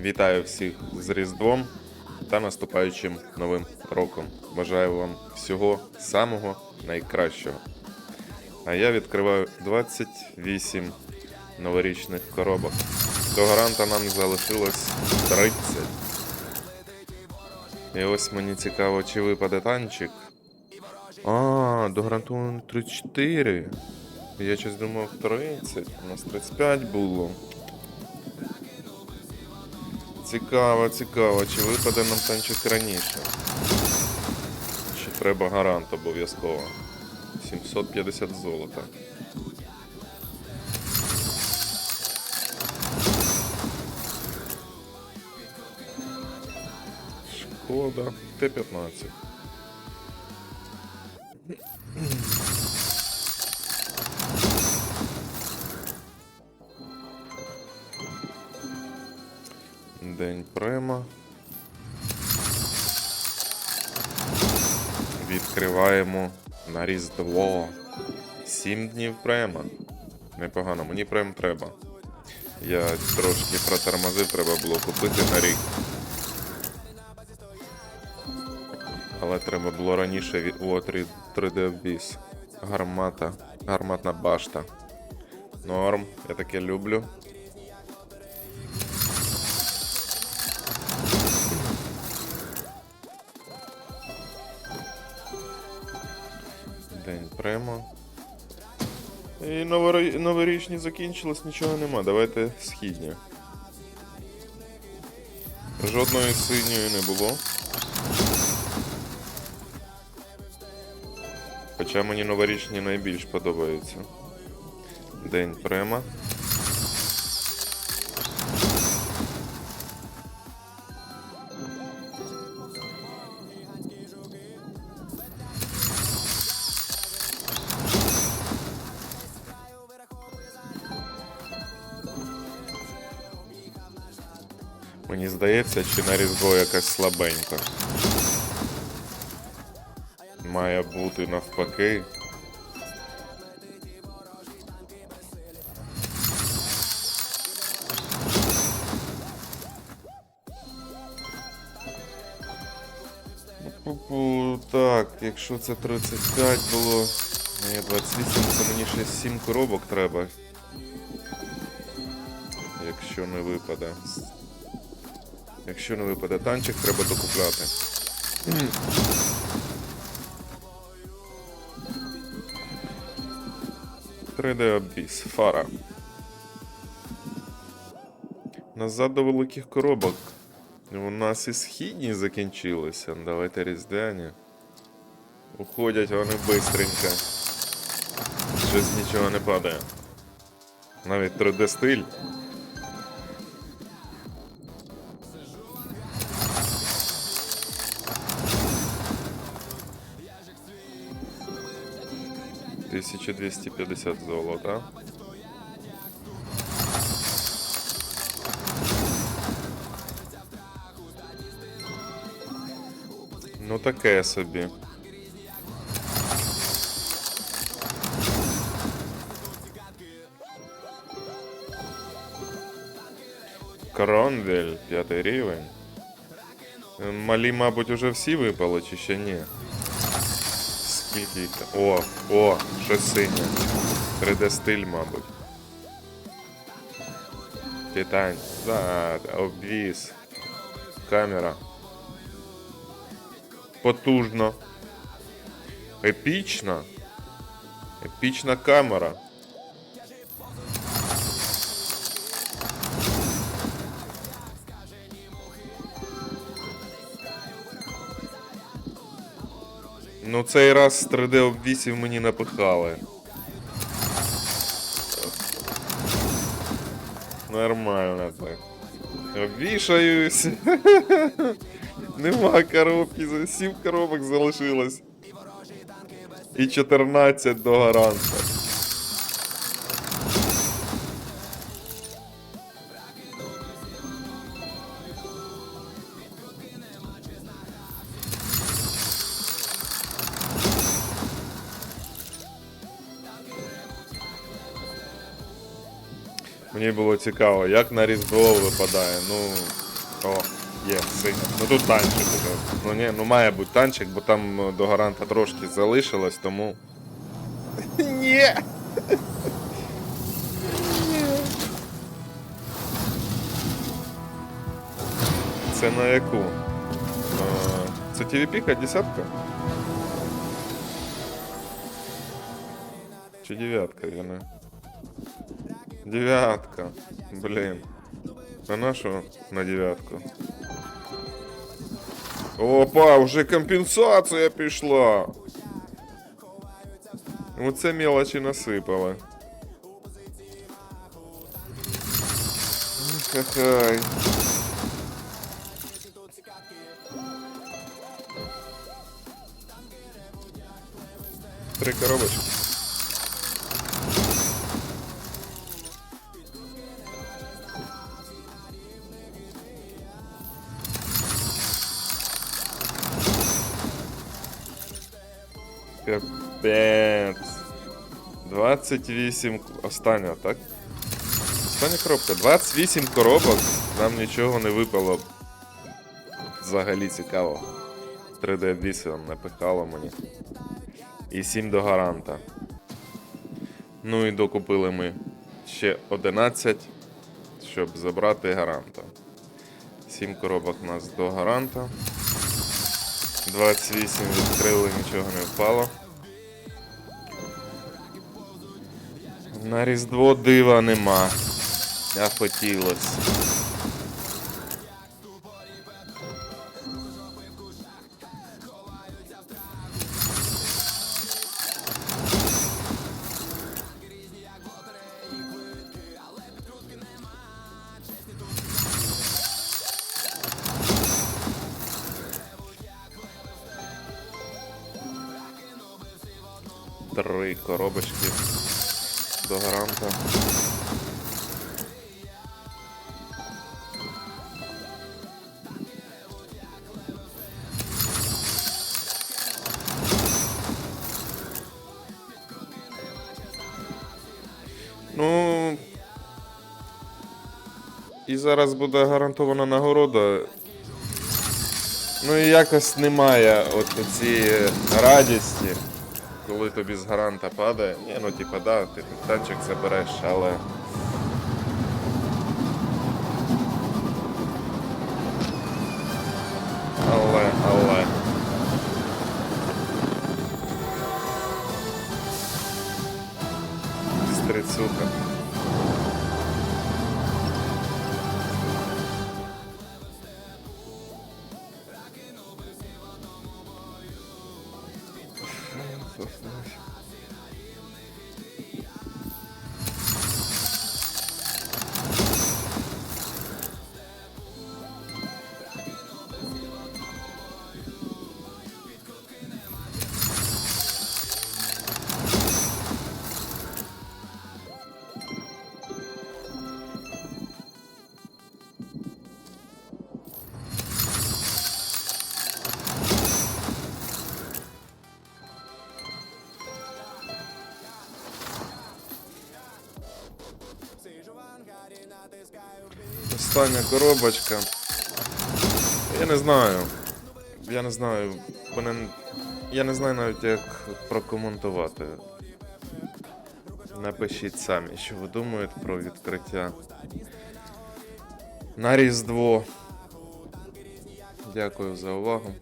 Вітаю всіх з Різдвом та наступаючим новим роком. Бажаю вам всього самого найкращого. А я відкриваю 28 новорічних коробок. До гаранта нам залишилось 30. І ось мені цікаво, чи випаде танчик. А, до гаранту 34. Я щось думав 30. У нас 35 було. Цікаво, цікаво, чи випаде нам танчик раніше. Чи треба гарант обов'язково. 750 золота. Шкода Т-15. День према. Відкриваємо на Різдво. Сім днів према. Непогано, мені прем треба. Я трошки протормозив, треба було купити на рік. Але треба було раніше від... О, 3, 3D обвіз. Гармата. Гарматна башта. Норм, я таке люблю. День прямо. І новорічні закінчилось, нічого нема. Давайте східні. Жодної синьої не було. Хоча мені новорічні найбільш подобаються. День према. Мені здається, чи на Різдво якась слабенька. Має бути навпаки. Так, якщо це 35 було. Ні, 28, це мені ще 7 коробок треба. Якщо не випаде. Якщо не випаде танчик, треба докупляти. 3D обвіз, фара. Назад до великих коробок. У нас і східні закінчилися. Давайте різдвяні. Уходять вони бистренько. Щось нічого не падає. Навіть 3D стиль. Тисяча двісті п'ятдесят золота. Ну таке собі. Кронвель, п'ятий рівень. Е, Малі, мабуть, уже всі випали, чи ще ні? Там? О, о, щось синє. 3D стиль, мабуть. Титань. Да, обвіз. Камера. Потужно. Епічна. Епічна камера. Ну цей раз 3D обвісів мені напихали. Нормально так. Обвішаюсь. Нема коробки, за 7 коробок залишилось. І 14 до гаранта. Мені було цікаво, як на Різдво випадає. Ну, О, є, синя. Ну тут танчик уже. Ну ні, ну має бути танчик, бо там е, до гаранта трошки залишилось, тому. Ні! Це на яку? Е, Це TVP-ка десятка? Чи дев'ятка, я не. Дев'ятка. Блін. А на що на дев'ятку? Опа, вже компенсація пішла. Оце мелочі насипали. Хай. Три коробочки. Капець. 28. к- Остання, так? Остання коробка. 28 коробок. Нам нічого не випало. Взагалі цікаво. 3D вісім напихало мені. І 7 до гаранта. Ну і докупили ми ще 11, щоб забрати гаранта. 7 коробок у нас до гаранта. 28 відкрили, нічого не впало. На Різдво дива нема. А хотілось. Три коробочки до гаранта. Ну. І зараз буде гарантована нагорода. Ну і якось немає от цієї радісті, коли тобі з гаранта падає. Ні, ну типа, да, ти танчик забереш, але. Остання коробочка. Я не знаю. Я не знаю. Мене... Я не знаю навіть як прокоментувати. Напишіть самі, що ви думаєте про відкриття. На Різдво. Дякую за увагу.